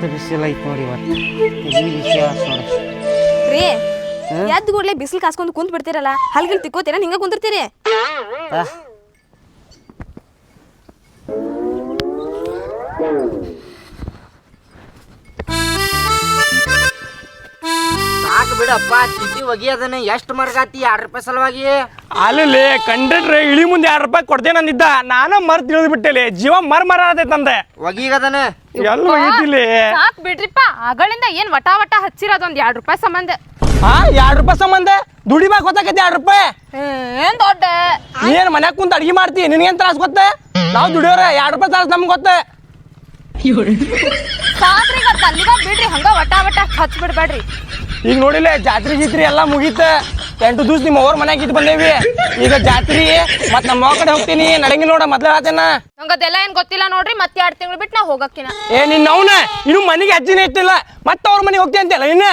ಎಷ್ಟು ಬಿಸಿಲು ಐತೆ ನೋಡಿ ಇವತ್ತು. ಬಿಸಿ ಆತ್ ನೋಡಿ ರೀ ಎದ್ದು ಕೂಡಲೇ ಬಿಸಿಲು ಕಾಸ್ಕೊಂಡು ಕುಂತ್ ಬಿಡ್ತೀರಲ್ಲ ಹಲ್ಗಿಲ್ ತಿಕ್ಕೋತೀರ? ಹಿಂಗ ಕುಂತಿರ್ತೀರಿ ಬಿಡಪ್ಪ ತಿದ್ದಿ ಒಗಿಯೋದನ್ನ ಎಷ್ಟು ಮರ್ಗಾತಿ? ಎರಡು ರೂಪಾಯಿ ಸಲುವಾಗಿ. ಅಲ್ಲಿ ಕಂಡಕ್ಟ್ರೆ ಇಳಿ ಮುಂದೆ ಎರಡು ರೂಪಾಯಿ ಕೊಡ್ತೇನೆ ಅಂದಿದ್ದ. ನಾನು ಮರ್ ತಿಳಿದು ಬಿಟ್ಟೆಲಿ ಜೀವ ಮರ್ ಮರ ಆದೈತೆ ತಂದೆ. ಒಗಿಗದನ ಎಲ್ಲ ಹೋಗಿದ್ದಿಲ್ಲಿ ಸಾಕ್ ಬಿಡ್ರಿಪ್ಪ. ಅಗಳಿಂದ ಏನ್ ವಟಾ ವಟ ಹಚ್ಚಿರೋದು ಒಂದ್ ಎರಡ್ ರೂಪಾಯಿ ಸಂಬಂಧ? ಹಾ ಎರಡು ರೂಪಾಯಿ ಸಂಬಂಧ? ದುಡಿಬೇಕು ಗೊತ್ತಾಕೈತಿ ಎರಡು ರೂಪಾಯಿ? ಏನ್ ದೊಡ್ಡ? ಏನ್ ಮನ್ಯಾಗ ಕುಂತ ಅಡಿಗೆ ಮಾಡ್ತಿ ನಿನಗೇನ್ ತ್ರಾಸ ಗೊತ್ತ? ನಾವು ದುಡಿಯೋರ ಎರಡು ರೂಪಾಯಿ ತ್ರಾಸ ನಮ್ಗೆ ಗೊತ್ತ? ಸಾಕ್ರಿ ಬಿಡ್ರಿ ಹಂಗ ವಟ ವಟ ಹಚ್ ಬಿಡ್ಬೇಡ್ರಿ. ಈಗ ನೋಡಿಲ್ಲ ಜಾತ್ರೆ ಗೀತ್ರಿ ಎಲ್ಲಾ ಮುಗೀತ. ಎಂಟು ದಿವ್ಸ ನಿಮ್ಮ ಅವ್ರ ಮನ್ಯಾಗ ಇದ್ ಬಂದೇವಿ. ಈಗ ಜಾತ್ರಿ ಮತ್ ನಮ್ಮ ಅವ್ವ ಕಡೆ ಹೋಗ್ತೀನಿ. ನಡಂಗಿ ನೋಡ ಮೊದ್ಲ ಆತೇನ ನಂಗ ಅದೆಲ್ಲ ಏನ್ ಗೊತ್ತಿಲ್ಲ ನೋಡ್ರಿ ಮತ್ತೆ ಎರಡ್ ತಿಂಗಳು ಬಿಟ್ಟು ನಾ ಹೋಗಕ್ಕಿನ. ಏ ನಿನ್ನ ಅವನ ಇನ್ನು ಮನೆಗೆ ಅಜ್ಜಿನೇ ಇಟ್ಟಿಲ್ಲ. ಮತ್ತ ಅವ್ರ ಮನೆಗೆ ಹೋಗ್ತೀನಿ ಅಂತೆಲ್ಲ ಇನ್ನ?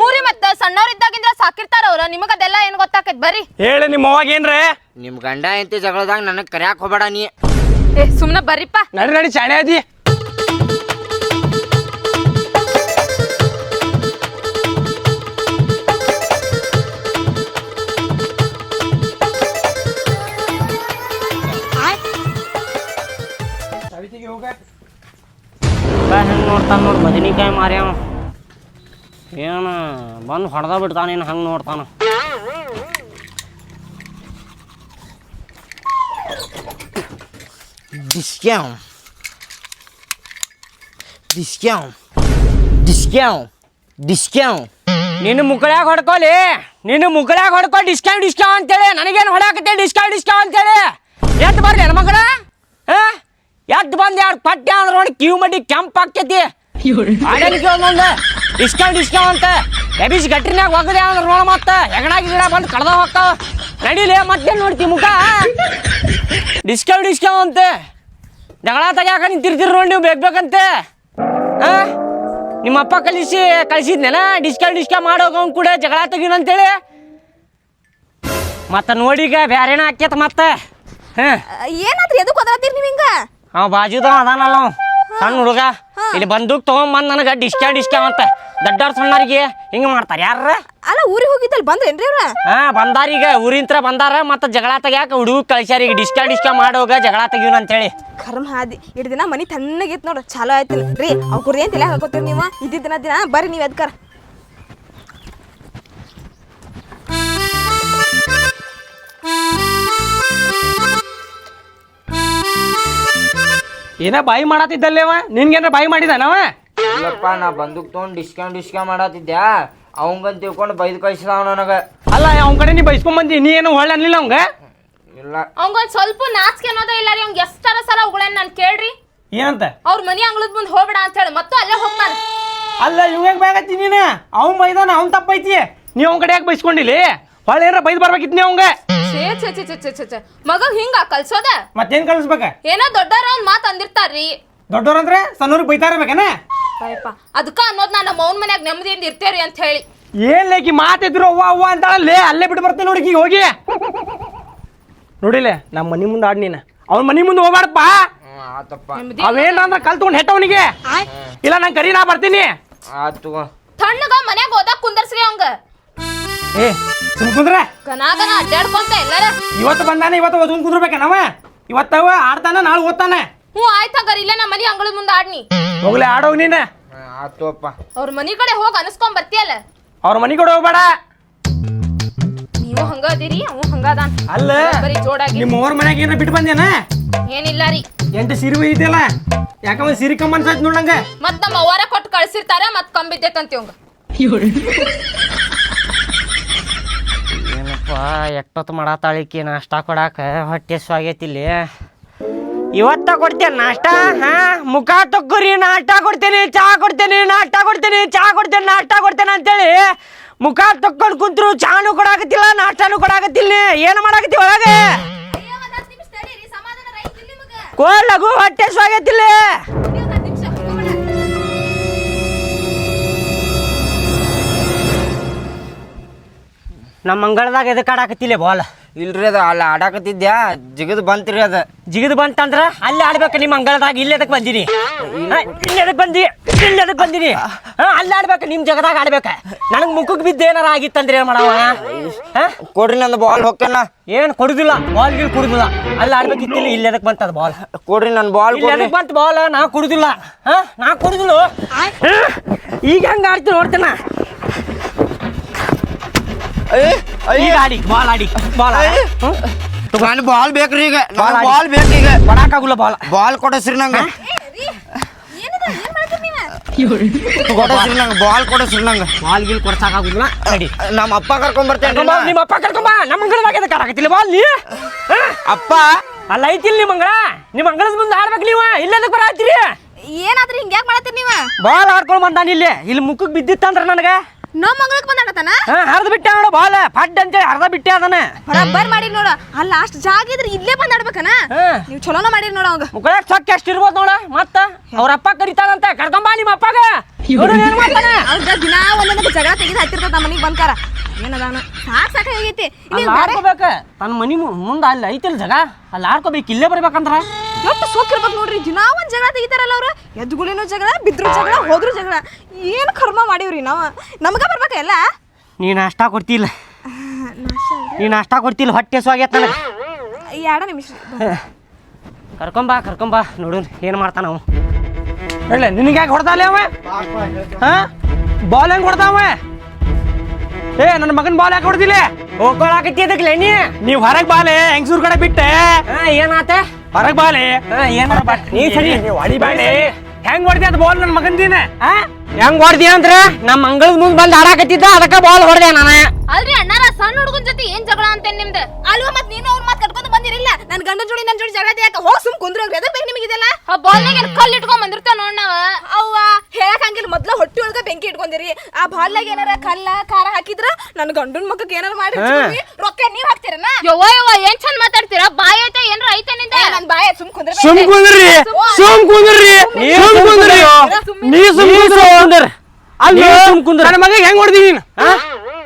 ಪೂರಿ ಮತ್ತ ಸಣ್ಣವ್ರಿದ್ದಾಗಿಂದ್ರ ಸಾಕಿರ್ತಾರ ಅವ್ರ. ನಿಮಗ ಅದೆಲ್ಲ ಏನ್ ಗೊತ್ತಾಕೈತ್? ಬರಿ ಹೇಳಿ ನಿಮ್ಮ ಅವಾಗ ಏನ್ರ? ನಿಮ್ ಗಂಡ ಎಂತಿ ಜಗಳದಾಗ ನನಗೆ ಕರ್ಯಾಕ್ ಹೋಗ್ಬೇಡ ನೀ. ಏ ಸುಮ್ನ ಬರ್ರಿಪ್ಪ. ನಡಿ ನಡಿ ಶಾಣೆ ಅದಿ ಬದನಿಕಾಯಿ ಮಾರ್ಯಾವ ಏನು ಬಂದು ಹೊಡೆದ ಬಿಡ್ತಾನೇನು ಹಂಗೆ ನೋಡ್ತಾನ. ಡಿಸ್ಕ್ಯಾವ್ ಬಿಸ್ಕ್ಯಾವ್. ಡಿಸ್ಕ್ಯಾವ್. ಡಿಸ್ಕ್ಯಾವ್. ನಿನ್ನ ಮುಕ್ಕಳ್ಯಾಗ ಹೊಡ್ಕೊಲಿ. ನಿನ್ನ ಮುಕ್ಕಳ್ಯಾಗ ಹೊಡ್ಕೊ ಡಿಸ್ಕೌಂಟ್ ಡಿಸ್ಕೌಂಟ್ ಅಂತೇಳಿ. ನನಗೇನು ಹೊಡ್ಯಾಕತ್ತೆ ಡಿಸ್ಕೌಂಟ್ ಡಿಸ್ಕೌಂಟ್ ಅಂತೇಳಿ. ಎದ್ದು ಬರ್ಲಿ ಮಗಳ ಹಾ? ಎದ್ದು ಬಂದು ಎರಡು ಪಟ್ಯ ಅಂದ್ರೆ ನೋಡಿ ಕ್ಯೂ ಮಡ್ಡಿ ಕೆಂಪು ಆಡಲಿಕ್ಕೆ ಒಂದೊಂದು ಡಿಸ್ಕೌಂಟ್ ಡಿಸ್ಕೌಂಟ್ ಅಂತ. ಎಬಿಸಿ ಗಟ್ರಿನಾಗ ಒಗದೆ ಅಂದ್ರೆ ನೋಡ ಮತ್ತೆ. ಹೆಗಣಾಗಿ ಗಿಡ ಬಂದು ಕಡ್ದ ಹೋಗ್ತಾವ ನಡೀಲಿ ಮತ್ತೇನು ನೋಡ್ತಿ ಮುಖ? ಡಿಸ್ಕೌಂಟ್ ಡಿಸ್ಕೌಂಟ್ ಅಂತ. ಜಗಳ ತೆಗ್ಯಾಕ ನಿಂತಿರ್ತೀರಿ ನೋಡಿ ನೀವು ಬೇಕು ಬೇಕಂತೆ. ಹಾ ನಿಮ್ಮ ಅಪ್ಪ ಕಲಿಸಿ ಕಳಿಸಿದ್ನಲ್ಲ ಡಿಸ್ಕೌಂಟ್ ಡಿಸ್ಕೌಂಟ್ ಮಾಡೋಗ ಅವ್ನು ಕೂಡ ಜಗಳ ತೆಗೀನ ಅಂತೇಳಿ? ಮತ್ತೆ ನೋಡಿಗ ಬ್ಯಾರೇನ ಹಾಕ್ಯತ ಮತ್ತೆ. ಹಾಂ ಏನಾದ್ರಿ ಎದಕ್ಕೆ ಒದರಾತೀರಿ ನೀವು ಹಿಂಗ? ಅವ ಬಾಜುದ ಅದಾನಲ್ಲ ಅವ. ಸಣ್ಣ ಹುಡುಗ ಇಲ್ಲಿ ಬಂದೂಕ್ ತಗೊಂಬಂದ್ ನನಗೆ ಡಿಸ್ಕೌಂಟ್ ಡಿಸ್ಕೌಂಟ್ ಅಂತ. ದೊಡ್ಡವ್ರ ಸಣ್ಣವರಿಗೆ ಹಿಂಗ ಮಾಡ್ತಾರ ಯಾರ ಅಲ್ಲ ಊರಿಗೆ ಹೋಗಿದ್ದಲ್ ಬಂದ್ರೇನ್ರಿ ಅವ್ರ? ಹಾ ಬಂದಾರ ಈಗ. ಊರಿಂತ್ರ ಬಂದಾರ ಮತ್ತ ಜಗಳ ತೆಗ್ಯಾಕ ಹುಡುಗ ಕಳ್ಸ್ಯಾರ ಈಗ? ಡಿಸ್ಕೌಂಟ್ ಡಿಸ್ಕಾ ಮಾಡೋಗ ಜಗಳ ಅಂತ ಅಂತೇಳಿ. ಕರ್ಮ ಹಾದಿ. ಇಡ್ ದಿನ ಮನಿ ತಣ್ಣಗಿತ್ ನೋಡ್ರಿ ಚಾಲೋ ಆಯ್ತಿಲ್ಲ ರೀ ಅವ್ರ ಏನ್ ತಲೆ ಹಾಕೋತೀರಿ ನೀವು? ಇದ್ದಿದ್ದಿನ ದಿನ ಬರ್ರಿ ನೀವ್ ಎದ್ಕರ. ಏನ ಬಾಯಿ ಮಾಡತ್ತಿದ್ದಲ್ಲೇವ ನಿನ್ಗೇನ ಬಾಯಿ ಮಾಡಿದಾನವ ಇಲ್ಲಪ್ಪ ನಾ ಬಂದೂಕ್ ತೊಗೊಂಡು ಡಿಸ್ಕೌಂಟ್ ಡಿಸ್ಕೌಂಟ್ ಮಾಡತ್ತಿದ್ದೆ ಅವಂಗಂತ ತಿಳ್ಕೊಂಡು ಬೈದು ಕಳಿಸಿದ ನನಗೆ. ಅಲ್ಲ ಅವ್ನ ಕಡೆ ನೀ ಬೈಸ್ಕೊಂಡ್ ಬಂದಿ ನೀ ಏನು ಒಳ್ಳೆ ಅನ್ಲಿಲ್ಲ ಅವಂಗ? ಇಲ್ಲ. ಅವಂಗೊಂದ್ ಸ್ವಲ್ಪ ನಾಚಿಕೆ ಅನ್ನೋದೇ ಇಲ್ಲ ರೀ ಅವ್ನ್ ಎಷ್ಟರ ಸಲ ಉಗಳೇನ್ ನಾನು ಕೇಳ್ರಿ. ಏನಂತ? ಅವ್ರ ಮನಿ ಅಂಗಳದ ಮುಂದೆ ಹೋಗ್ಬೇಡ ಅಂತ ಹೇಳಿ ಮತ್ತು ಅಲ್ಲೇ ಹೋಗ್ತಾನೆ ಅಲ್ಲ ಇವಾಗ ಹೆಂಗ್ ಬಾಗತ್ತಿ ನೀನು? ಅವ್ನ್ ಬೈದಾನ ಅವ್ನ್ ತಪ್ಪೈತಿ ನೀ ಅವ್ನ ಕಡೆ ಯಾಕೆ ಬೈಸ್ಕೊಂಡಿಲಿ? ಹೊಳ್ಳೆ ಏನಾರ ಬೈದ್ ಬರ್ಬೇಕಿತ್ತು ನೀ ಅವಂಗ? ಛೇ ಛೇ ಛೇ ಛೇ ಛೇ ಛೇ. ಛೇ ಮಗಗ್ ಹಿಂಗ ಕಲ್ಸೋದ? ಮತ್ತೇನ್ ಕಳಿಸ್ಬೇಕ ಏನೋ ದೊಡ್ಡವ್ರ ಒಂದ್ ಮಾತು ಅಂದಿರ್ತಾರ್ರಿ. ದೊಡ್ಡವ್ರಂದ್ರೆ ಸಣ್ಣವ್ರಿಗೆ ಬೈತಾ ಇರ್ಬೇಕನ ಅಯ್ಯಪ್ಪ ಅದಕ್ಕ ಅನ್ನೋದ್ ನಾ ನಮ್ಮ ಅವ್ನ ಮನ್ಯಾಗ ನೆಮ್ಮದಿಯಿಂದ ಇರ್ತೇವ್ರಿ ಅಂತ ಹೇಳಿ. ಏನ್ ಲೇಕಿ ಮಾತಿದ್ರು ಅವ್ವ ಅವ್ವ ಲೇ ಅಲ್ಲೇ ಬಿಟ್ಟು ಬರ್ತೇನೆ ನೋಡಿ ಈಗ ಹೋಗಿ. ನೋಡಿಲೆ ನಮ್ಮ ಮನಿ ಮುಂದೆ ಆಡ್ ನೀನು. ಅವ್ನ ಮನಿ ಮುಂದೆ ಹೋಗ್ಬಾರ್ದಪ್ಪ. ಹ್ಞೂ ಆತಪ್ಪ. ಅವೇನ ಅಂದ್ರೆ ಕಲ್ ತಗೊಂಡ್ ಹೆಟ್ಟವನಿಗೆ ಇಲ್ಲ ನಂಗೆ ಕರಿ ನಾ ಬರ್ತೀನಿ. ಆತು ತಣ್ಣಗ ಮನ್ಯಾಗ ಓದಾಕ್ ಕುಂದರ್ಸ್ರಿ ಅವಂಗ. ಏ ಸುಮ್ ಕುಂದ್ರೆ. ಗನ ಗನ ಅಡ್ಡಾಡ್ಕೊಂತ ಎಲ್ಲಾರ. ಇವತ್ತು ಬಂದಾನೆ ಇವತ್ತು ಓದ್ಕೊಂಡ್ ಕುಂದ್ರಬೇಕನವ ಇವತ್ತವ ಆಡ್ತಾನ ನಾಳೆ ಓದ್ತಾನೆ. ಹ್ಞೂ ಆಯ್ತು ಹಂಗಾರ ಇಲ್ಲೇ ನಮ್ಮ ಮನೆ ಅಂಗಳದ ಮುಂದೆ ಆಡ್ನಿ. ಹೋಗ್ಲಿ ಆಡೋಗ್ ನೀನ. ಆತೋಪ್ಪ ಅವ್ರ ಮನಿ ಕಡೆ ಹೋಗಿ ಅನಸ್ಕೊಂಡ್ ಬರ್ತೀಯಲ್ಲ? ಅವ್ರ ಮನಿ ಕಡೆ ಹೋಗ್ಬೇಡ. ನೀವು ಹಂಗ ಅದೀರಿ ಅವ್ ಹಂಗ ಅದಾನ. ಅಲ್ಲ ಬರೀ ಜೋಡಾಗಿ. ನಿಮ್ಮ ಅವ್ರ ಮನ್ಯಾಗ ಏನ ಬಿಟ್ಟು ಬಂದೇನ ಏನಿಲ್ಲ ರೀ. ಎಂಟು ಸಿರಿ ಇದೆಯಲ್ಲ? ಯಾಕಂದ್ರೆ ಸಿರಿ ಕಮ್ಮನ್ ಅನ್ಸತ್ ನೋಡಂಗ ಮತ್ ನಮ್ಮ ಅವ್ವಾರ ಕೊಟ್ಟು ಕಳ್ಸಿರ್ತಾರ ಮತ್ ಕಂಬಿದ್ದೈತಂತಿ ಏನಪ್ಪ ಎಷ್ಟೊತ್ತು ಮಾಡತ್ತಾಳಿಕಿ ನಾಷ್ಟಾ ಕೊಡಾಕ? ಹೊಟ್ಟೆ ಸ್ವಾಗೈತಿ ಇಲ್ಲಿ. ಇವತ್ತ ಕೊಡ್ತೇನೆ ನಾಷ್ಟ? ಹಾ? ಮುಖ ತೊಗ್ಗುರಿ ನಾಷ್ಟ ಕೊಡ್ತೇನೆ ಚಾ ಕೊಡ್ತೇನೆ ನಾಷ್ಟ ಕೊಡ್ತೇನೆ ಚಾ ಕೊಡ್ತೇನೆ ನಾಷ್ಟ ಕೊಡ್ತೇನೆ ಅಂತೇಳಿ ಮುಖ ತೊಕ್ಕೊಂಡು ಕುಂತ್ರು ಚಾನು ಕೊಡಾಕತ್ತಿಲ್ಲ ನಾಷ್ಟಾನು ಕೊಡಾಕತ್ತಿಲ್ಲ ಏನು ಮಾಡಾಕತ್ತಿ ಒಳಗೆ? ಕೋಲ್ ಲಘು ಹೊಟ್ಟೆ ಸ್ವಾಗೈತಿಲ್ಲ ನಮ್ಮ ಮಂಗಳದಾಗ ಎದಕ್ಕೆ ಆಡಾಕತ್ತಿಲ್ಲ ಬಾಲ್? ಇಲ್ರಿ ಅದು ಅಲ್ಲಿ ಆಡಾಕತ್ತಿದ್ಯಾ? ಜಿಗದ್ ಬಂತ್ರಿ ಅದ. ಜಿಗಿದು ಬಂತಂದ್ರ ಅಲ್ಲಿ ಆಡ್ಬೇಕು ನಿಮ್ಮ ಅಂಗಳದಾಗ ಇಲ್ಲಿ ಎದಕ್ಕೆ ಬಂದಿನಿ? ಹಾ, ಇಲ್ಲಿ ಎದಕ್ಕೆ ಬಂದಿ? ಇಲ್ಲಿ ಎದಕ್ಕೆ ಬಂದಿನಿ? ಹಾ ಅಲ್ಲಿ ಆಡ್ಬೇಕು ನಿಮ್ಮ ಜಗದಾಗ ಆಡ್ಬೇಕ. ನನಗೆ ಮುಖಕ್ಕೆ ಬಿದ್ದು ಏನಾರ ಆಗಿತ್ತಂದ್ರೆ ಏನು ಮಾಡವ? ಹಾ? ಕೊಡ್ರಿ ನಂದು ಬಾಲ್ ಹೊಕ್ಕನ. ಏನು ಕೊಡುದಿಲ್ಲ ಬಾಲ್ ಗಿಲ್ ಕುಡುದಿಲ್ಲ. ಅಲ್ಲಿ ಆಡ್ಬೇಕಿತ್ತಿಲ್ಲ ಇಲ್ಲಿ ಎದಕ್ಕೆ ಬಂತದ ಬಾಲ್? ಕೊಡ್ರಿ ನನ್ ಬಾಲ್ ಇಲ್ಲಿ ಎದಕ್ಕೆ ಬಂತ ಬಾಲ್? ನಾ ಕುಡುದಿಲ್ಲ. ಹಾ ನಾ ಕುಡುದಿಲ್ಲ. ಹಾ? ಈಗ ಹೆಂಗ ಆಡ್ತೀನಿ ನೋಡ್ತೀನ? ಈಗ ಆಡಿ ಬಾಲ್ ಆಡಿ ಬಾಲ್ ನನ್ ಬಾಲ್ ಬೇಕ್ರಿ ಈಗ. ಬಾಲ್ ಆಡಿ. ಬಾಲ್ ಬೇಕ್ರಿ ಈಗ. ಕೊಡಕ್ಕಾಗುಲ್ಲ ಬಾಲ್. ಬಾಲ್ ಕೊಡಸ್ರಿ ನಂಗೆ. ಕೊಡಸ್ರಿ ನಂಗೆ ಬಾಲ್ ಕೊಡಸ್ರಿ ನಂಗೆ. ಬಾಲ್ ಗಿಲ್ ಕೊಡ್ಸಕ್ಕಾಗುದಿಲ್ಲ ನಡಿ. ನಮ್ಮ ಅಪ್ಪ ಕರ್ಕೊಂಡ್ ಬರ್ತೇನೆ ಕರ್ಕೊಂಬಾ, ನಿಮ್ಮ ಅಪ್ಪ ಕರ್ಕೊಂಬ ನಮ್ಮ ಮಂಗಳದಾಗ ಎದಕ್ಕೆ ಆಡಕತ್ತಿಲ್ಲ ಬಾಲ್ ನೀ? ಅಪ್ಪ. ಅಲ್ಲ ಐತಿಲ್ ನಿಮ್ಮ ಮಂಗಳ ನಿಮ್ಮ ಮಂಗಳದ ಮುಂದೆ ಆಡ್ಬೇಕು ನೀವು. ಇಲ್ಲೆದಕ್ಕೆ ಬರತ್ತೀರಿ ಏನಾದ್ರೂ ಹಿಂಗ್ಯಾಕ್ ಮಾಡತ್ತೀರಿ ನೀವ? ಬಾಲ್ ಆಡ್ಕೊಂಡು ಬಂದಾನ ಇಲ್ಲಿ. ಇಲ್ಲಿ ಮುಖಕ್ಕೆ ಬಿದ್ದಿತ್ತಂದ್ರ ನನಗೆ. ನಮ್ ಮಂಗಳಕ್ ಬಂದಾಡತಾನ ಹಾ ಹರಿದು ಬಿಟ್ಟೆ ನೋಡು ಬಾಲ್. ಪಡ್ ಅಂತೇಳಿ ಹರಿದ ಬಿಟ್ಟೆ ಅದನ್ನ. ಬರಬ್ಬರ್ ಮಾಡಿ ನೋಡು. ಅಲ್ಲ ಅಷ್ಟು ಜಾಗ ಇದ್ರೆ ಇಲ್ಲೇ ಬಂದಾಡ್ಬೇಕನ ಹಾ. ನೀವ್ ಚಲೋನ ಮಾಡಿರಿ ನೋಡ ಅವಂಗ. ಮುಗಳ ಸೊಕ್ಕ ಎಷ್ಟು ಇರ್ಬೋದು ನೋಡ. ಮತ್ತ ಅವ್ರ ಅಪ್ಪ ಕರಿತಾನಂತ ಕರ್ಕೊಂಬಾ ನಿಮ್ಮ ಅಪ್ಪಗ. ಇವ್ರು ಏನ್ ಮಾಡ್ತಾನೆ. ಅವ್ರ ದಿನಾ ಒಂದೊಂದು ಜಗಳ ತೆಗೆದು ಹತ್ತಿರ್ತದ ನಮ್ಮ ಮನೆಗೆ ಬಂದ್ಕಾರ ಏನದಾನ ಸಾಕ್ ಸಾಕ ಆಗೈತಿ. ಅಲ್ಲಿ ಆಡ್ಕೋಬೇಕ. ತನ್ನ ಮನಿ ಮುಂದೆ ಮುಂದ ಅಲ್ಲಿ ಐತಿಲ್ ಜಗ. ಅಲ್ಲಿ ಆಡ್ಕೋಬೇಕು. ಇಲ್ಲೇ ಬರ್ಬೇಕಂದ್ರ? ಎಷ್ಟು ಸೋಕಿರ್ಬೇಕು ನೋಡ್ರಿ. ದಿನಾ ಒಂದು ಜಗಳ ತೆಗಿತಾರಲ್ಲ ಅವ್ರು. ಎದ್ಗುಳಿನೂ ಜಗಳ ಬಿದ್ರು ಜಗಳ ಹೋದ್ರು ಜಗಳ. ಏನು ಕರ್ಮ ಮಾಡೀವ್ರಿ ನಾವು? ನಮಗ ಬರ್ಬೇಕ ಎಲ್ಲ? ನೀ ನಾಷ್ಟ ಕೊಡ್ತಿಲ್ಲ. ನೀ ನಾಷ್ಟ ಕೊಡ್ತಿಲ್ಲ ಹೊಟ್ಟೆ ಸ್ವಾಗೈತ್ ನನಗೆ. ಎರಡ ನಿಮಿಷ ಕರ್ಕೊಂಬಾ ಕರ್ಕೊಂಬಾ ನೋಡು ಏನು ಮಾಡ್ತಾನ ಅವ. ಹೇಳ ನಿನಗೆ ಯಾಕೆ ಹೊಡ್ತಾಲೆ ಅವ? ಹಾ? ಬಾಲ್ ಹೆಂಗೆ ಹೊಡ್ತಾವ ಏ ನನ್ನ ಮಗನ ಬಾಲ್ ಯಾಕೆ ಹೊಡ್ದಿಲ್ಲ? ಹೋಗ್ಕೊಳಕತ್ತಿ ಅದಕ್ಕೆ ನೀ. ನೀವು ಹೊರಗೆ ಬಾಲೆ ಹೆಂಗ್ಸೂರ್ ಕಡೆ ಬಿಟ್ಟೆ? ಏನಾತ? ಹೊರಗೆ ಬಾಲಿ. ಏನಾರ ನೀ ಸರಿ ಹೆಂಗ್ ಹೊಡ್ದಿ ಅದ್ ಬಾಲ್ ನನ್ನ ಮಗಂದಿನ? ಹೆಂಗ್ ಹೊಡ್ದಿ ಅಂದ್ರ ನಮ್ಮ ಮಂಗಳದ ಮುಂದ್ ಬಂದ್ ಆಡಾಕತ್ತಿದ್ದ ಅದಕ್ಕ ಬಾಲ್ ಹೊಡ್ದೆ ನಾನ. ಅಲ್ರಿ ಅಣ್ಣಾರ ಸಣ್ಣ ಹುಡುಗನ್ ಜೊತೆ ಏನ್ ಜಗಳ ಅಂತೇನ್ ನಿಮ್ದು? ಅಲ್ವಾ ಮತ್ ನೀನು ಅವ್ರ ಮಾತ್ ಕಟ್ಕೊಂಡು ಬಂದಿರಿಲ್ಲ ನನ್ನ ಗಂಡನ ಜೋಡಿ ನನ್ನ ಜೋಡಿ ಜಗಳ ಯಾಕ? ಹೋಗ್ ಸುಮ್ ಕುಂದ್ರು ಅದಕ್ಕೆ ಬೇಕು ನಿಮಗಿದೆಲ್ಲ ಆ ಬಾಲ್ನಾಗ ಏನು ಕಲ್ಲು ಇಟ್ಕೊಂಡ್ ಬಂದಿರ್ತೇವ್ ನೋಡ್ ನಾವ. ಅವ್ವ ಹೇಳಕ್ ಹಂಗಿಲ್ಲ. ಮೊದ್ಲ ಹೊಟ್ಟಿ ಒಳಗ ಬೆಂಕಿ ಇಟ್ಕೊಂಡಿರಿ. ಆ ಬಾಲ್ನಾಗ ಏನಾರ ಕಲ್ಲ ಖಾರ ಹಾಕಿದ್ರ ನನ್ನ ಗಂಡನ ಮಗಕ್ ಏನಾರ ಮಾಡಿ ರೊಕ್ಕ ನೀವ್ ಹಾಕ್ತೀರನ? ಯವ್ವ ಯವ್ವ ಏನ್ ಚಂದ ಮಾತಾಡ್ತೀರಾ? ಬಾಯ್ ಐತೆ ಏನ್ರ ಐತೆ ನಿಂದ? ನನ್ ಬಾಯ ಸುಮ್ ಕುಂದ್ರ ಸುಮ್ ಕುಂದ್ರಿ ಸುಮ್ ಕುಂದ್ರಿ. ಸುಮ್ ಕುಂದ್ರಿ. ನೀ ಸುಮ್ ಕುಂದ್ರ. ಅಲ್ಲಿ ಸುಮ್ ಕುಂದ್ರ. ನನ್ನ ಮಗ ಹೆಂಗ್ ಹೊಡ್ದಿ ನೀನು?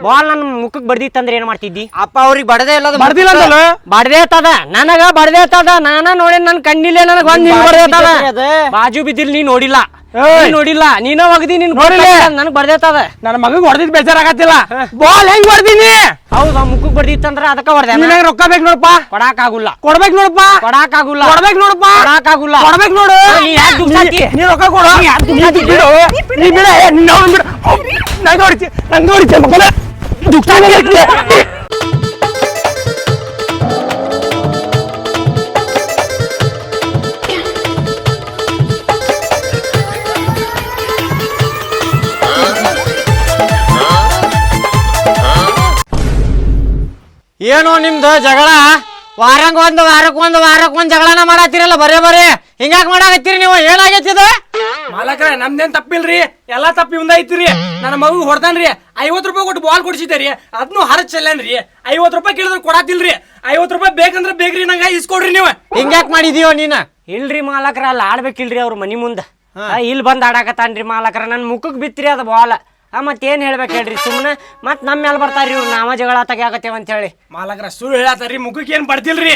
ಬಾಲ್ ನನ್ನ ಮುಖಕ್ಕೆ ಬಡ್ದಿತ್ತಂದ್ರೆ ಏನ್ ಮಾಡ್ತಿದ್ದಿ? ಅಪ್ಪ ಅವ್ರಿಗೆ ಬಡದೇ ಇಲ್ಲ ಬಡ್ದಿಲ್ಲ ಬರ್ದಿಲ್ಲ ಅಂತಲ್ಲ ಬಡ್ದೇ ತದ ನನಗ ಬಡದೇ ತದ ನಾನ ನೋಡಿ ನನ್ ಕಣ್ಣಿಲ್ಲ ನನಗ ಒಂದ್ ನಿನ್ ಬಡ್ದೇ ತದ ಅದ. ಬಾಜು ಬಿದ್ದಿಲ್ ನೀ ನೋಡಿಲ್ಲ. ನೀ ನೋಡಿಲ್ಲ. ನೀನ ಒಗದಿ ನಿನ್ ನನಗ್ ಬಡ್ದೇ ತದ ನನ್ನ ಮಗಗ್ ಹೊಡೆದಿದ್ ಬೇಜಾರಾಗತ್ತಿಲ್ಲ. ಬಾಲ್ ಹೆಂಗ್ ಹೊಡ್ದೀನಿ? ಹೌದಾ ಮುಖಕ್ ಬಡ್ದಿತ್ತಂದ್ರ ಅದಕ್ಕ ಹೊಡ್ದೆ ನಿನಗೆ ರೊಕ್ಕ ಬೇಕ್ ನೋಡಪ್ಪ. ಕೊಡಾಕ್ ಆಗುಲ್ಲ ಕೊಡ್ಬೇಕ್ ನೋಡಪ್ಪ. ಕೊಡಾಕ್ ಆಗುಲ್ಲ ಕೊಡ್ಬೇಕು ನೋಡಪ್ಪ. ಕೊಡಾಕ್ ಆಗುಲ್ಲ ಕೊಡ್ಬೇಕು ನೋಡು. ನೀ ಯಾಕ್ ದುಡ್ಸಾತಿ? ನೀ ರೊಕ್ಕ ಕೊಡು. ನೀ ಬಿಡು. ನೀ ಬಿಡ. ನಂಗೆ ಹೊಡಿತಿ ನಂಗೆ ಹೊಡಿತಿ ಏನು ನಿಮ್ದು ಜಗಳ? ವಾರಂಗ ಒಂದು ವಾರಕ್ಕೆ ಒಂದು ವಾರಕ್ಕೆ ಒಂದು ಜಗಳನ ಮಾಡತ್ತೀರಲ್ಲ ಬರೇ ಬರೇ. ಹಿಂಗಾಕ್ ಮಾಡಾಕತ್ತೀರಿ ನೀವು? ಏನಾಗೈತಿ ಇದು? ಮಾಲಕ್ರ ನಮ್ದೇನ್ ತಪ್ಪಿಲ್ರಿ? ಎಲ್ಲಾ ತಪ್ಪಿ ಮುಂದ ಐತ್ರಿ ನನ್ನ ಮಗು ಹೊಡ್ದಾನ್ರಿ. ಐವತ್ತು ರೂಪಾಯಿ ಕೊಟ್ಟು ಬಾಲ್ ಕೊಡ್ಸಿದ್ದೀರಿ ಅದನ್ನು ಹರ ಚೆಲ್ಲನ್ರಿ ಐವತ್ತು ರೂಪಾಯಿ ಕೇಳಿದ್ರೆ ಕೊಡಾತಿಲ್ರಿ ಐವತ್ತು ರೂಪಾಯಿ ಬೇಕಂದ್ರೆ ಬೇಕ್ರಿ ನಂಗೆ ಇಸ್ಕೊಡ್ರಿ ನೀವು. ಹಿಂಗ್ಯಾಕ್ ಮಾಡಿದೀವೋ ನೀನು? ಇಲ್ರಿ ಮಾಲಕರ ಅಲ್ಲಿ ಆಡ್ಬೇಕಿಲ್ರಿ ಅವ್ರ ಮನಿ ಮುಂದ. ಇಲ್ಲಿ ಬಂದ್ ಆಡಾಕತ್ತಾನ್ರಿ ಮಾಲಕರ. ನನ್ನ ಮುಖಕ್ ಬಿತ್ರಿ ಅದ ಬಾಲ್. ಆ ಮತ್ತೇನ್ ಹೇಳ್ಬೇಕು ಹೇಳ್ರಿ ಸುಮ್ಮನೆ ಮತ್ತೆ ನಮ್ಮ ಮೇಲೆ ಬರ್ತಾರ್ರಿ ಇವ್ರು. ನಾವ ಜಗಳ ತೆಗಿಯಾಕತ್ತೇವ ಅಂತ ಹೇಳಿ. ಮಾಲಕರ ಸುಳ್ಳು ಹೇಳತ್ತಾರ್ರಿ ಮುಖಕ್ಕೆ ಏನ್ ಬಡ್ದಿಲ್ರಿ?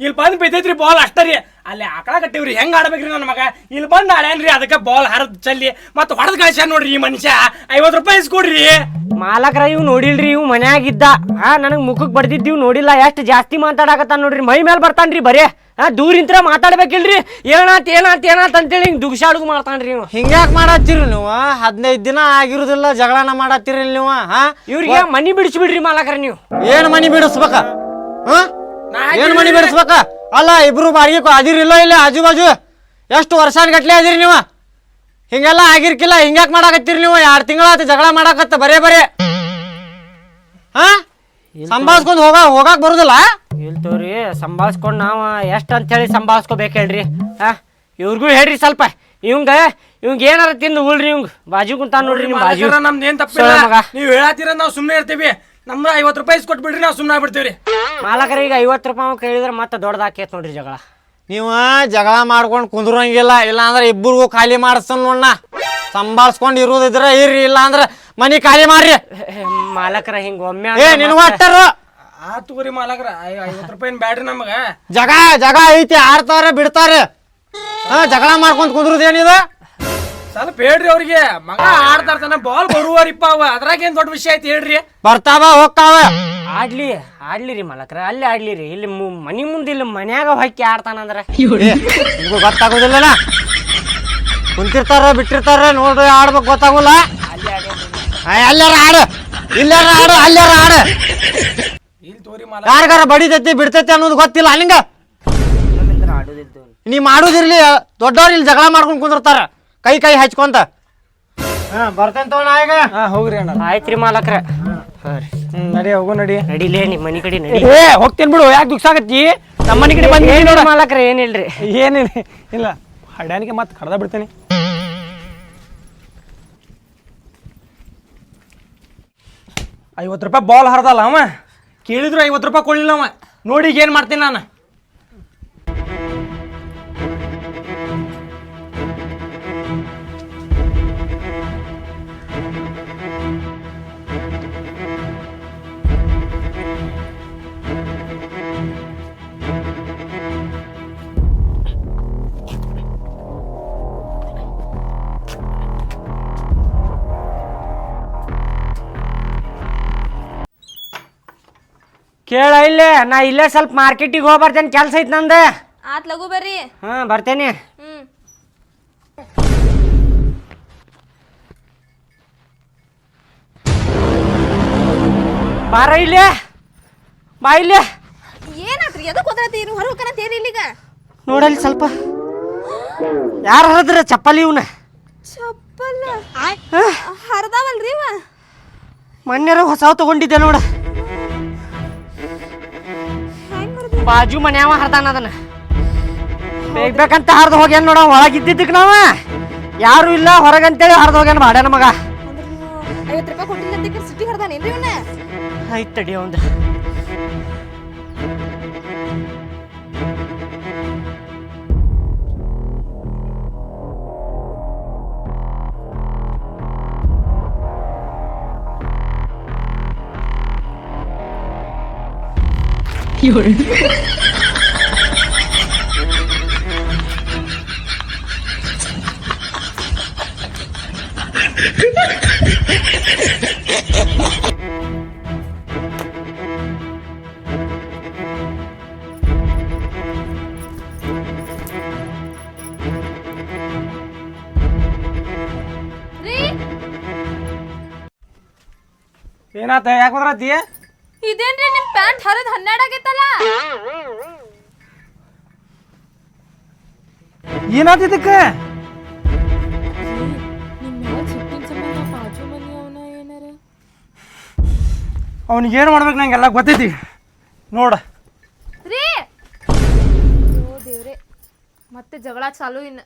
ಇಲ್ಲಿ ಬಂದು ಬಿದ್ದೈತ್ರಿ ಬಾಲ್ ಅಷ್ಟರಿ ಅಲ್ಲಿ ಆಕಳ ಕಟ್ಟಿವ್ರಿ. ಹೆಂಗ್ ಆಡ್ಬೇಕ್ರಿ ನನ್ನ ಮಗ? ಇಲ್ಲಿ ಬಂದ್ ಆಡ್ಯಾನ್ರಿ ಅದಕ್ಕೆ ಬಾಲ್ ಹರದ್ ಚಲ್ಲಿ ಮತ್ತೆ ಹೊಡೆದ್ ಕಳಿಸ ನೋಡ್ರಿ ಈ ಮನುಷ್ಯ. ಐವತ್ ರೂಪಾಯಿ ಇಸ್ಕೊಡ್ರಿ. ಮಾಲಕರ ಇವ್ ನೋಡಿಲ್ರಿ ಇವ್ ಮನ್ಯಾಗಿದ್ದ. ಹಾ ನನಗ್ ಮುಖಕ್ ಬಡ್ದಿದ್ದೀವ್ ನೋಡಿಲ್ಲ. ಎಷ್ಟು ಜಾಸ್ತಿ ಮಾತಾಡಕತ್ತಾನ ನೋಡ್ರಿ. ಮೈ ಮೇಲೆ ಬರ್ತಾನ್ರಿ ಬರೇ. ಹಾ ದೂರಿಂತ್ರ ಮಾತಾಡ್ಬೇಕಿಲ್ರಿ. ಏನಾತ್ ಏನಾತ್ ಏನಾತ್ ಅಂತೇಳಿ ಹಿಂಗ್ ದುಗ್ಸಾಡುಗು ಮಾಡ್ತಾನ್ರಿ ಇವ್. ಹಿಂಗ್ಯಾಕ್ ಮಾಡತ್ತೀರಿ ನೀವು? ಹದಿನೈದು ದಿನ ಆಗಿರುದಿಲ್ಲ ಜಗಳನ ಮಾಡತ್ತೀರಿ ನೀವು ಹಾ? ಇವ್ರಿಗೆ ಮನಿ ಬಿಡಿಸ್ಬಿಡ್ರಿ ಮಾಲಕರ ನೀವು. ಏನ್ ಮನಿ ಬಿಡಿಸ್ಬೇಕ? ಹಾ? ಏನ್ ಮನಿ ಬಿಡಿಸ್ಬೇಕ? ಅಲ್ಲ ಇಬ್ರು ಬಾಡಿಗೆ ಅದಿರಿಲ್ಲ ಇಲ್ಲ ಆಜು ಬಾಜು ಎಷ್ಟು ವರ್ಷಾನ್ ಗಟ್ಲೆ ಅದಿರಿ ನೀವು? ಹಿಂಗೆಲ್ಲ ಆಗಿರ್ಕಿಲ್ಲ ಹಿಂಗ್ಯಾಕ್ ಮಾಡಾಕತ್ತೀರಿ ನೀವು? ಎರಡು ತಿಂಗಳಾತ ಜಗಳ ಮಾಡಾಕತ್ತ ಬರೇ ಬರೇ. ಹಾ? ಸಂಭಾಳ್ಸ್ಕೊಂಡ್ ಹೋಗ ಹೋಗಾಕ್ ಬರುದಿಲ್ಲ? ಇಲ್ತವ್ರಿ ಸಂಭಾಳ್ಸ್ಕೊಂಡ್ ನಾವ ಎಷ್ಟ್ ಅಂತ ಹೇಳಿ ಸಂಭಾಳ್ಸ್ಕೊಬೇಕು ಹೇಳ್ರಿ. ಹಾ? ಇವ್ರಿಗೂ ಹೇಳ್ರಿ ಸ್ವಲ್ಪ. ಇವಂಗ ಇವಂಗ ಏನಾರ ತಿಂದು ಉಳ್ರಿ ಇವಂಗ. ಬಾಜು ಕುಂತ ನೋಡ್ರಿ ನಿಮ್ ಬಾಜು. ನಮ್ದು ಏನ್ ತಪ್ಪಿಲ್ಲ. ಮಗ. ನೀವ್ ಹೇಳತ್ತೀರ ನಾವ್ ಸುಮ್ನೆ ಇರ್ತೀವಿ. ನಮ್ದು ಐವತ್ತು ರೂಪಾಯಿ ಇಸ್ಕೊಟ್ಬಿಡ್ರಿ ನಾವು ಸುಮ್ಮನೆ ಬಿಡ್ತೀವ್ರಿ ಮಾಲಕರ ಈಗ ಐವತ್ತು ರೂಪಾಯಿ ಕೇಳಿದ್ರೆ ಮತ್ತೆ ದೊಡ್ಡದಾಕೇತ್ ನೋಡ್ರಿ ಜಗಳ. ನೀವು ಜಗಳ ಮಾಡ್ಕೊಂಡು ಕುಂದ್ರಂಗಿಲ್ಲ ಇಲ್ಲಾಂದ್ರೆ ಇಬ್ಬರಿಗೂ ಖಾಲಿ ಮಾಡಿಸ್ತನ್ ನೋಡಣ್ಣ ಸಂಭಾಳ್ಸ್ಕೊಂಡು ಇರೋದಿದ್ರೆ ಇರ್ರಿ ಇಲ್ಲಾಂದ್ರೆ ಮನಿ ಖಾಲಿ ಮಾಡ್ರಿ. ಮಾಲಕರ ಹಿಂಗ ಒಮ್ಮೆ ಏ ನಿನ್ ಒಟ್ಟಾರ ಆ ತೂರಿ ಮಾಲಕ್ರ ಐವತ್ತು ರೂಪಾಯಿ ಬ್ಯಾಡ್ರಿ ನಮಗ? ಜಗ ಜಗ ಐತಿ ಆಡ್ತಾರೆ ಬಿಡ್ತಾರೆ. ಹಾ ಜಗಳ ಮಾಡ್ಕೊಂತ ಕುಂದ್ರದೇನಿದ ಸ್ವಲ್ಪ ಹೇಳ್ರಿ ಅವ್ರಿಗೆ. ಮಗ ಆಡ್ತಾರ್ತಾನ ಬಾಲ್ ಬರುವರಿಪ್ಪ ಅವ. ಅದ್ರಾಗ ಏನ್ ದೊಡ್ಡ ವಿಷಯ ಐತಿ ಹೇಳ್ರಿ. ಬರ್ತಾವ ಹೋಗ್ತಾವ. ಆಡ್ಲಿ ಆಡ್ಲಿ ರೀ ಮಲಕ್ರ ಅಲ್ಲಿ ಆಡ್ಲಿ ರೀ ಇಲ್ಲಿ ಮು- ಮನಿ ಮುಂದೆ ಇಲ್ಲಿ ಮನ್ಯಾಗ ಹೊಕ್ಕಿ ಆಡ್ತಾನಂದ್ರ. ನಿಮ್ಗೂ ಗೊತ್ತಾಗೋದಿಲ್ಲನ ಕುಂತಿರ್ತಾರ ಬಿಟ್ಟಿರ್ತಾರ ನೋಡ್ರಿ ಆಡ್ಬೇಕು ಗೊತ್ತಾಗೋಲ್ಲ? ಆ, ಆಡು. ಇಲ್ಲಾರ ಆಡು ಅಲ್ಲಾರ ಆಡು. ಇಲ್ಲಿ ತೋರಿ ಮಾಲ ಯಾರಿಗಾರ ಬಡಿತೈತಿ ಬಿಡ್ತೈತಿ ಅನ್ನೋದು ಗೊತ್ತಿಲ್ಲ ಅಲ್ಲಿಂಗ ನೀ ಮಾಡೋದಿರ್ಲಿ ದೊಡ್ಡವ್ರು ಇಲ್ಲಿ ಜಗಳ ಮಾಡ್ಕೊಂಡು ಕುಂದಿರ್ತಾರ. ಕೈ ಕೈ ಹಚ್ಕೊಂತ. ಹಾ ಬರ್ತೇನೆ ನಾ ಈಗ ಹಾ ಹೋಗ್ರಿ ಅಣ್ಣ. ಆಯ್ತ್ರಿ ಮಾಲಕ್ರ. ಹಾ. ರೀ ಹ್ಮ್ ನಡಿ ಹೋಗು ನಡಿ. ನಡಿಲೇ ನಿಮ್ಮ ಮನಿ ಕಡೆ ನಡಿ ಏ ಹೋಗ್ತೇನ್ ಬಿಡು ಯಾಕೆ ದುಃಖ ಆಗತ್ತಿ ನಮ್ಮ ಮನೆ ಕಡೆ ಬಂದಿ ಏನಿಲ್ಲ ಮಾಲಕ್ರ ಏನಿಲ್ರಿ. ಏನಿಲ್ಲ ಇಲ್ಲ. ಹಡ್ಯಾನಿಗೆ ಮತ್ತೆ ಕಡ್ದ ಬಿಡ್ತೇನೆ. ಐವತ್ತು ರೂಪಾಯಿ ಬಾಲ್ ಹರದಲ್ಲ ಅವ? ಕೇಳಿದ್ರು ಐವತ್ತು ರೂಪಾಯಿ ಕೊಡ್ಲಿಲ್ಲ ಅವ. ನೋಡಿ ಈಗ ಏನ್ ಮಾಡ್ತೀನಿ ನಾನು. ಕೇಳ ಇಲ್ಲೇ ನಾ ಇಲ್ಲೇ ಸ್ವಲ್ಪ ಮಾರ್ಕೆಟಿಗೆ ಹೋಗಿ ಬರ್ತೇನೆ ಕೆಲಸ ಐತೆ ನಂದು. ಆತ್ ಲಘು ಬರ್ರಿ. ಹಾ ಬರ್ತೇನೆ. ಹ್ಮ್. ಬಾರ ಇಲ್ಲೇ ಬಾ ಇಲ್ಲೇ. ಏನಾತ್ರಿ ಎದಕ್ ಹೋದ್ರತಿ ಹೊರ ಹೋಗ್ಕನಂತ ಏನ್ ಇಲ್ಲಿಗ? ನೋಡಲ್ಲಿ ಸ್ವಲ್ಪ. ಯಾರು ಹರಿದ್ರ? ಚಪ್ಪಲಿ ಇವನ. ಚಪ್ಪಲ್ಲ ಹರ್ದಾವಲ್ರಿ ಇವ? ಮೊನ್ನೆರ ಹೊಸ ತಗೊಂಡಿದ್ದೆ ನೋಡ. ಬಾಜು ಮನ್ಯಾವ ಹರ್ದಾನ ಅದನ್ನ. ಬೇಕ್ ಬೇಕಂತ ಹರ್ದು ಹೋಗ್ಯಾನ ನೋಡ ಒಳಗಿದ್ದಿದ್ದಕ್ಕೆ ನಾವ. ಯಾರು ಇಲ್ಲ ಹೊರಗಂತೇಳಿ ಹರ್ದು ಹೋಗ್ಯಾನ ಬಾಡ್ಯಾನ ಮಗ. ಐವತ್ತು ರೂಪಾಯಿ ಕೊಟ್ಟಿಲ್ಲ ಸಿಟಿ ಹರ್ದಾನೇನ್ರಿ ಅವನ ಆಯ್ತು ತಡಿ ಅವಂದ. ರೀ ಏನಾತ ಯಾಕೆ ಬದ್ರತಿ ಇದೇನ್ರಿ ನಿಮ್ ಪ್ಯಾಂಟ್ ಹರಿದ್ ಹನ್ನೆರಡು ಆಗೈತಲ್ಲ? ಏನಾತ ಇದಕ್ಕೆ? ಅವ್ನಿಗೆ ಏನು ಮಾಡ್ಬೇಕು ನಂಗೆಲ್ಲ ಗೊತ್ತೈತಿ. ನೋಡ. ರೀ! ಓ ದೇವ್ರೆ ಮತ್ತೆ ಜಗಳ ಚಾಲು ಇನ್ನ.